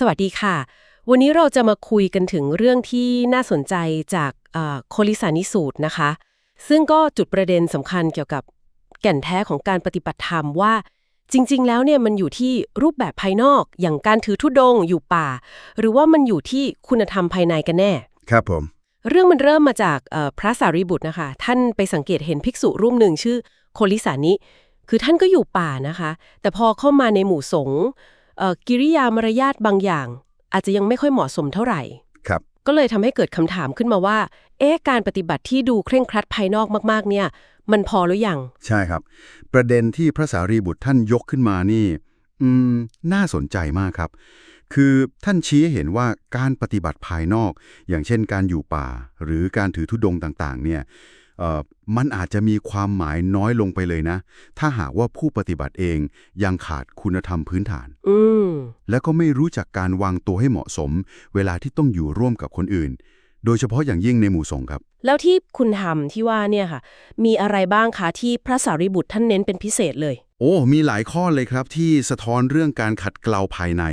สวัสดีค่ะ วันนี้เราจะมาคุยกันถึงเรื่องที่น่าสนใจจากโคลิสานิสูตรนะคะ ซึ่งก็จุดประเด็นสำคัญเกี่ยวกับแก่นแท้ของการปฏิบัติธรรมว่า จริง ๆ แล้วเนี่ยมันอยู่ที่รูปแบบภายนอกอย่างการถือธุดงค์อยู่ป่า หรือว่ามันอยู่ที่คุณธรรมภายในกันแน่ ครับผม เรื่องมันเริ่มมาจากพระสารีบุตรนะคะ ท่านไปสังเกตเห็นภิกษุรูปหนึ่งชื่อโคลิสานิคือท่านก็อยู่ป่านะคะ แต่พอเข้ามาในหมู่สงฆ์ กิริยามารยาทบางอย่าง อาจจะยังไม่ค่อยเหมาะสมเท่าไหร่ ครับ ก็เลยทำให้เกิดคำถามขึ้นมาว่า เอ๊ะการปฏิบัติที่ดูเคร่งครัดภายนอกมากๆ เนี่ย มันพอหรือยัง ใช่ครับ ประเด็นที่พระสารีบุตรท่านยกขึ้นมานี่ อืม น่าสนใจมากครับ คือท่านชี้ให้เห็นว่าการปฏิบัติภายนอก อย่างเช่นการอยู่ป่า หรือการถือธุดงค์ต่าง ๆ เนี่ยเอ่อ มันอาจจะมีความหมายน้อยลงไปเลยนะ ถ้าหากว่าผู้ปฏิบัติเองยังขาดคุณธรรมพื้นฐาน อืมแล้วก็ไม่รู้จักการวางตัวให้เหมาะสม เวลาที่ต้องอยู่ร่วมกับคนอื่น โดยเฉพาะอย่างยิ่งในหมู่สงฆ์ครับ แล้วที่คุณทำที่ว่าเนี่ยค่ะ มีอะไรบ้างคะที่พระสารีบุตรท่านเน้นเป็นพิเศษเลย โอ้ มีหลายข้อเลยครับที่สะท้อนเรื่องการขัดเกลาภายใน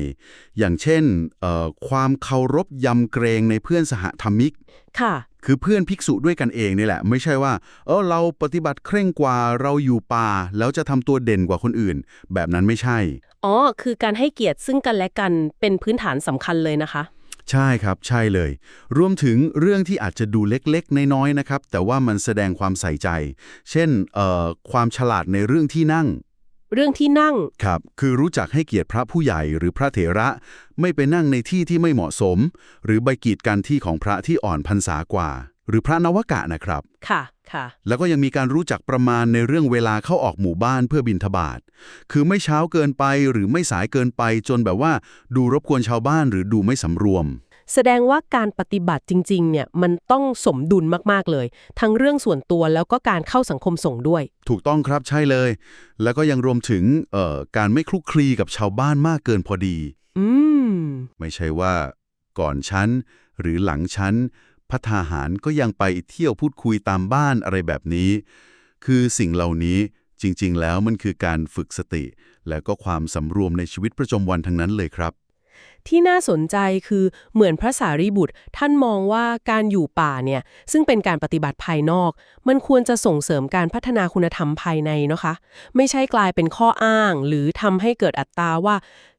อย่างเช่นเอ่อความเคารพยำเกรงในเพื่อนสหธรรมิกค่ะ คือเพื่อนภิกษุด้วยกันเองนี่แหละ ไม่ใช่ว่า เออเราปฏิบัติเคร่งกว่าเราอยู่ป่า แล้วจะทำตัวเด่นกว่าคนอื่น แบบนั้นไม่ใช่ อ๋อ คือการให้เกียรติซึ่งกันและกันเป็นพื้นฐานสำคัญเลยนะคะ ใช่ครับใช่เลย รวมถึงเรื่องที่อาจจะดูเล็กๆ น้อยๆนะครับ แต่ว่ามันแสดงความใส่ใจ เช่นเอ่อความฉลาดในเรื่องที่นั่ง เรื่องที่นั่ง ครับ คือรู้จักให้เกียรติพระผู้ใหญ่หรือพระเถระ ไม่ไปนั่งในที่ที่ไม่เหมาะสม หรือใบกีดกันที่ของพระที่อ่อนพรรษากว่า หรือพระนวกะนะครับ ค่ะ ค่ะ แล้วก็ยังมีการรู้จักประมาณในเรื่องเวลาเข้าออกหมู่บ้านเพื่อบินทบาท คือไม่เช้าเกินไปหรือไม่สายเกินไปจนแบบว่า ดูรบกวนชาวบ้านหรือดูไม่สำรวม แสดงว่าการปฏิบัติจริงๆเนี่ยมันต้องสมดุลมากๆเลย ทั้งเรื่องส่วนตัวแล้วก็การเข้าสังคมส่งฆ์ด้วย ถูกต้องครับใช่เลย แล้วก็ยังรวมถึงเอ่อการไม่คลุกคลีกับชาวบ้านมากเกินพอดี อืม ไม่ใช่ว่าก่อนชั้น หรือหลังชั้นพัฒาหารก็ยังไปเที่ยวพูดคุยตามบ้านอะไรแบบนี้ คือสิ่งเหล่านี้จริง ๆ แล้วมันคือการฝึกสติ และก็ความสำรวมในชีวิตประจำวันทั้งนั้นเลยครับ ที่น่าสนใจคือเหมือนพระสารีบุตร ท่านมองว่าการอยู่ป่าเนี่ยซึ่งเป็นการปฏิบัติภายนอก มันควรจะส่งเสริมการพัฒนาคุณธรรมภายในเนาะคะ ไม่ใช่กลายเป็นข้ออ้าง หรือทำให้เกิดอัตตาว่า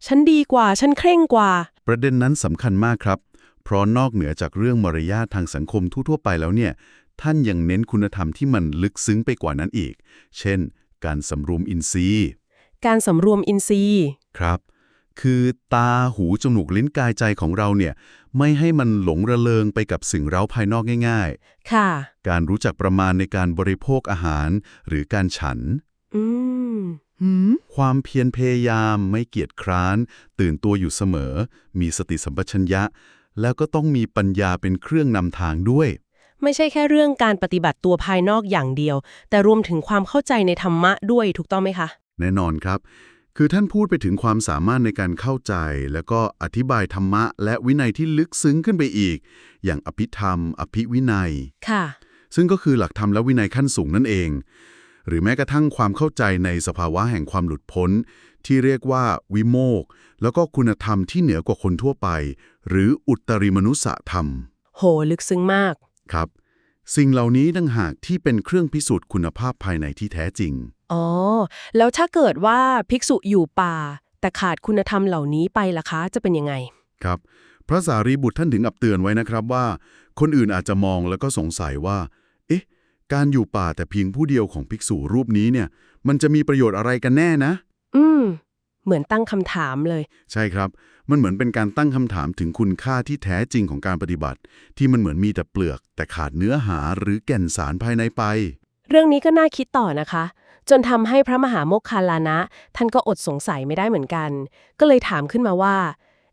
ฉันดีกว่า ฉันเคร่งกว่า ประเด็นนั้นสำคัญมากครับ เพราะนอกเหนือจากเรื่องมารยาททางสังคมทั่วๆไปแล้วเนี่ยท่านยังเน้นคุณธรรมที่มันลึกซึ้งไปกว่านั้นอีก เช่น การสำรวมอินทรีย์ การสำรวมอินทรีย์ ครับ คือตาหูจมูกลิ้นกายใจของเราเนี่ยไม่ให้มันหลงระเริงไปกับสิ่งเร้าภายนอกง่ายค่ะๆการรู้จักประมาณในการบริโภคอาหาร หรือการฉันอืมความเพียรพยายามไม่เกียจคร้าน ตื่นตัวอยู่เสมอ มีสติสัมปชัญญะ แล้วก็ต้องมีปัญญาเป็นเครื่องนำทางด้วย ไม่ใช่แค่เรื่องการปฏิบัติตัวภายนอกอย่างเดียว แต่รวมถึงความเข้าใจในธรรมะด้วยถูกต้องไหมคะ แน่นอนครับ คือท่านพูดไปถึงความสามารถในการเข้าใจ แล้วก็อธิบายธรรมะ และวินัยที่ลึกซึ้งขึ้นไปอีก อย่างอภิธรรม อภิวินัย ค่ะ ซึ่งก็คือหลักธรรมและวินัยขั้นสูงนั่นเอง หรือแม้กระทั่งความเข้าใจในสภาวะแห่งความหลุดพ้น ที่เรียกว่าวิโมกข์แล้วก็คุณธรรมที่เหนือกว่าคนทั่วไป หรืออุตริมนุสธรรม โห ลึกซึ้งมาก ครับ สิ่งเหล่านี้ดังหากที่เป็นเครื่องพิสูจน์คุณภาพภายในที่แท้จริง อ๋อ แล้วถ้าเกิดว่าภิกษุอยู่ป่า แต่ขาดคุณธรรมเหล่านี้ไปล่ะคะจะเป็นยังไง ครับ พระสารีบุตรท่านถึงอับเตือนไว้นะครับว่า คนอื่นอาจจะมองแล้วก็สงสัยว่า เอ๊ะ การอยู่ป่าแต่เพียงผู้เดียวของภิกษุรูปนี้เนี่ย มันจะมีประโยชน์อะไรกันแน่นะ อืม เหมือนตั้งคำถามเลย ใช่ครับ มันเหมือนเป็นการตั้งคำถามถึงคุณค่าที่แท้จริงของการปฏิบัติ ที่มันเหมือนมีแต่เปลือก แต่ขาดเนื้อหาหรือแก่นสารภายในไป เรื่องนี้ก็น่าคิดต่อนะคะ จนทำให้พระมหาโมคคลลานะ ท่านก็อดสงสัยไม่ได้เหมือนกัน ก็เลยถามขึ้นมาว่า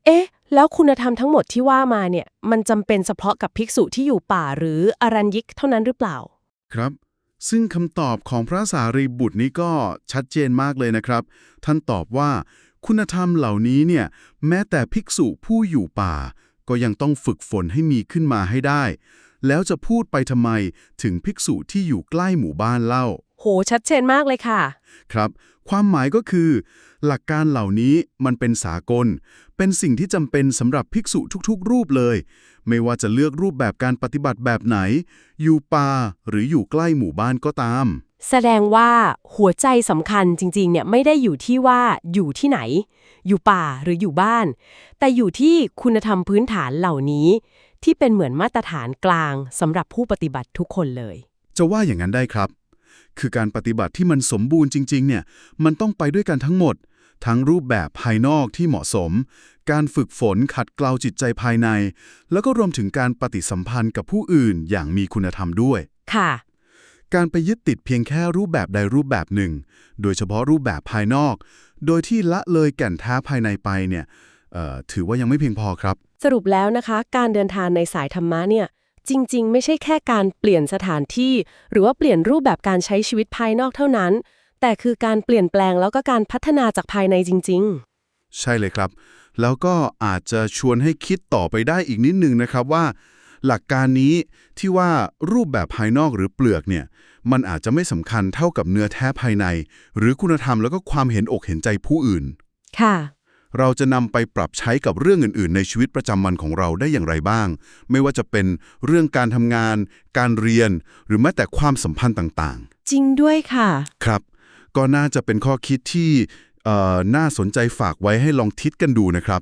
เอ๊ะ แล้วคุณธรรมทั้งหมดที่ว่ามาเนี่ย มันจำเป็นเฉพาะกับภิกษุที่อยู่ป่าหรืออรัญยิกเท่านั้นหรือเปล่า ครับ ซึ่งคำตอบของพระสารีบุตรนี้ก็ชัดเจนมากเลยนะครับ ท่านตอบว่า คุณธรรมเหล่านี้เนี่ย แม้แต่ภิกษุผู้อยู่ป่า ก็ยังต้องฝึกฝนให้มีขึ้นมาให้ได้ แล้วจะพูดไปทำไมถึงภิกษุที่อยู่ใกล้หมู่บ้านเล่า โโห ชัดเจนมากเลยค่ะ ครับ ความหมายก็คือ หลักการเหล่านี้มันเป็นสากล เป็นสิ่งที่จำเป็นสำหรับภิกษุทุกๆ รูปเลย ไม่ว่าจะเลือกรูปแบบการปฏิบัติแบบไหน อยู่ป่าหรืออยู่ใกล้หมู่บ้านก็ตาม แสดงว่าหัวใจสำคัญจริงๆ เนี่ยไม่ได้อยู่ที่ว่าอยู่ที่ไหน อยู่ป่าหรืออยู่บ้าน แต่อยู่ที่คุณธรรมพื้นฐานเหล่านี้ ที่เป็นเหมือนมาตรฐานกลางสำหรับผู้ปฏิบัติทุกคนเลย จะว่าอย่างนั้นได้ครับ คือการปฏิบัติที่มันสมบูรณ์จริง ๆ เนี่ย มันต้องไปด้วยกันทั้งหมด ทั้งรูปแบบภายนอกที่เหมาะสม การฝึกฝนขัดเกลาจิตใจภายใน แล้วก็รวมถึงการปฏิสัมพันธ์กับผู้อื่นอย่างมีคุณธรรมด้วย ค่ะ การไปยึดติดเพียงแค่รูปแบบใดรูปแบบหนึ่ง โดยเฉพาะรูปแบบภายนอก โดยที่ละเลยแก่นแท้ภายในไปเนี่ยเอ่อถือว่ายังไม่เพียงพอครับ สรุปแล้วนะคะ การเดินทางในสายธรรมะเนี่ย จริง ๆ ไม่ใช่แค่การเปลี่ยนสถานที่ หรือว่าเปลี่ยนรูปแบบการใช้ชีวิตภายนอกเท่านั้น แต่คือการเปลี่ยนแปลงแล้วก็การพัฒนาจากภายในจริงใช่เลยครับ แล้วก็อาจจะชวนให้คิดต่อไปได้อีกนิดนึงนะครับว่า หลักการนี้ที่ว่ารูปแบบภายนอกหรือเปลือกเนี่ย มันอาจจะไม่สำคัญเท่ากับเนื้อแท้ภายใน หรือคุณธรรมแล้วก็ความเห็นอกเห็นใจผู้อื่นๆค่ะ เราจะนำไปปรับใช้กับเรื่องอื่น ๆ ในชีวิตประจำวันของเราได้อย่างไรบ้าง ไม่ว่าจะเป็นเรื่องการทำงาน การเรียน หรือแม้แต่ความสัมพันธ์ต่างจริงด้วยค่ะๆครับ ก็น่าจะเป็นข้อคิดที่เอ่อน่าสนใจฝากไว้ให้ลองคิดกันดูนะครับ